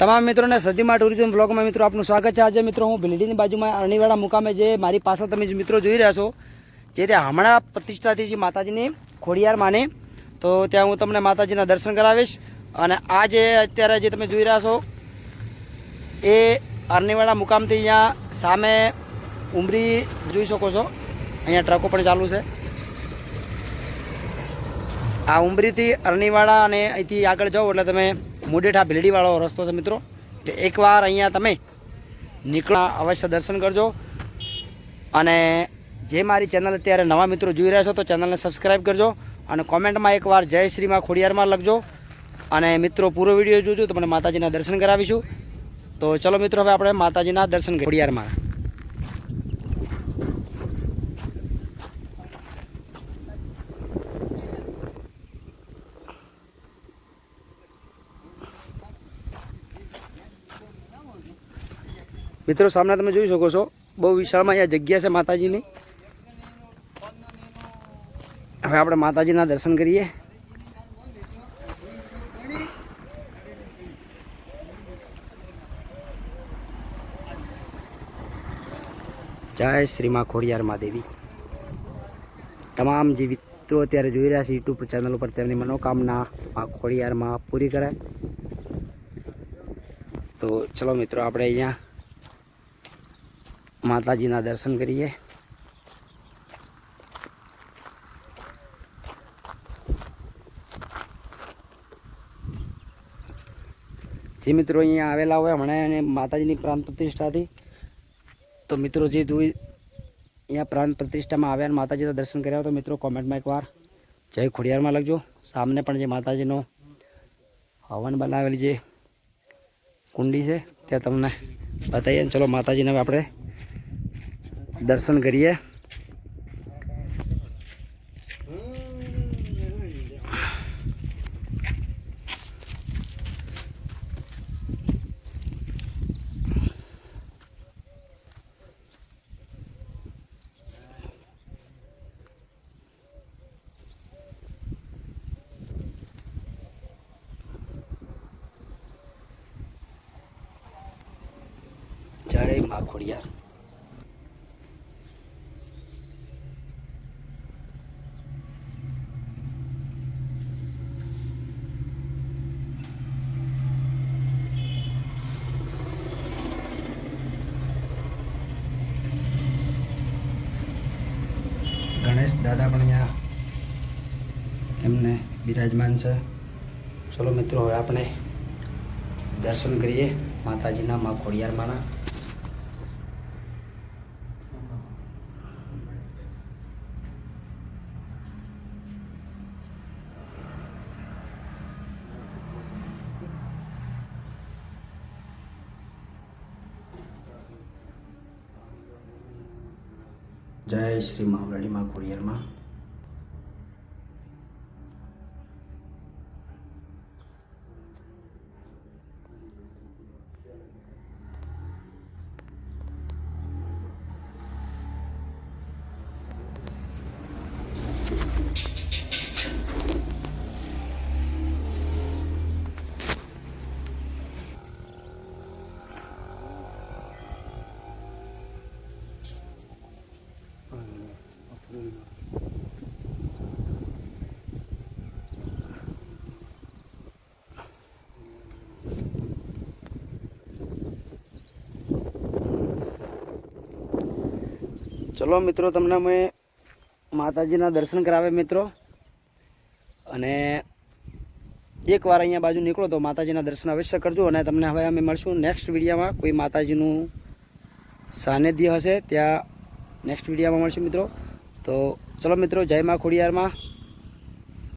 તમામ મિત્રોને સદીમાં ટુરિઝમ બ્લોગમાં મિત્રો આપનું સ્વાગત છે. આજે મિત્રો હું ભીલડીની બાજુમાં અરણીવાડા મુકામે જે મારી પાછળ તમે જે મિત્રો જોઈ રહ્યા છો, જે તે હમણાં પ્રતિષ્ઠા થઈ છે માતાજીની ખોડિયાર માને, તો ત્યાં હું તમને માતાજીના દર્શન કરાવીશ. અને આ જે અત્યારે જે તમે જોઈ રહ્યા છો, એ અરણીવાડા મુકામથી અહીંયા સામે ઉમરી જોઈ શકો છો. અહીંયા ટ્રકો પણ ચાલુ છે. આ ઉમરીથી અરણીવાડા અને અહીંથી આગળ જાઓ એટલે તમે મુડેઠા ભીલડીવાળો રસ્તો છે મિત્રો. એટલે એકવાર અહીંયા તમે નીકળા અવશ્ય દર્શન કરજો. અને જે મારી ચેનલ અત્યારે નવા મિત્રો જોઈ રહ્યા છો તો ચેનલને સબસ્ક્રાઈબ કરજો અને કોમેન્ટમાં એકવાર જય શ્રીમાં ખોડિયારમાં લખજો. અને મિત્રો, પૂરો વીડિયો જોજો તમને માતાજીના દર્શન કરાવીશું. તો ચલો મિત્રો, હવે આપણે માતાજીના દર્શન ખોડિયારમાં. મિત્રો સામે તમે જોઈ શકો છો. બહુ વિશાળમાં અહીંયા જગ્યા છે માતાજીની. હવે આપણે માતાજીના દર્શન કરીએ. જય શ્રી માં ખોડિયાર મહાદેવી. તમામ જે મિત્રો અત્યારે જોઈ રહ્યા છે યુટ્યુબ ચેનલ ઉપર. તેમની મનોકામના આ ખોડિયારમાં પૂરી કરાય. તો ચલો મિત્રો, આપણે અહીંયા માતાજીના દર્શન કરીએ. જે મિત્રો અહીંયા આવેલા હોય, હમણાં એને માતાજીની પ્રાંત પ્રતિષ્ઠાથી તો મિત્રો જે જોઈ, અહીંયા પ્રાંત પ્રતિષ્ઠામાં આવ્યા અને માતાજીના દર્શન કર્યા હોય, તો મિત્રો કોમેન્ટમાં એકવાર જય ખોડિયારમાં લખજો. સામને પણ જે માતાજીનો હવન બનાવેલી જે કુંડી છે ત્યાં તમને બતાવીએ. ચલો માતાજીને આપણે દર્શન કરીએ જય મા ખોડિયાર ગણેશ દાદા પણ અહીંયા એમને બિરાજમાન છે. ચલો મિત્રો, હવે આપણે દર્શન કરીએ. માતાજીના મા ખોડિયારમાંના જય શ્રી મહાવરાડી માં ચલો મિત્રો, તમને અમે માતાજીના દર્શન કરાવે મિત્રો. અને એકવાર અહીંયા બાજુ નીકળો તો માતાજીના દર્શન અવશ્ય કરજો અને તમને હવે અમે મળશું નેક્સ્ટ વિડીયામાં. કોઈ માતાજીનું સાનિધ્ય હશે ત્યાં નેક્સ્ટ વિડીયામાં મળશું મિત્રો. તો ચલો મિત્રો જય માં ખોડિયારમાં.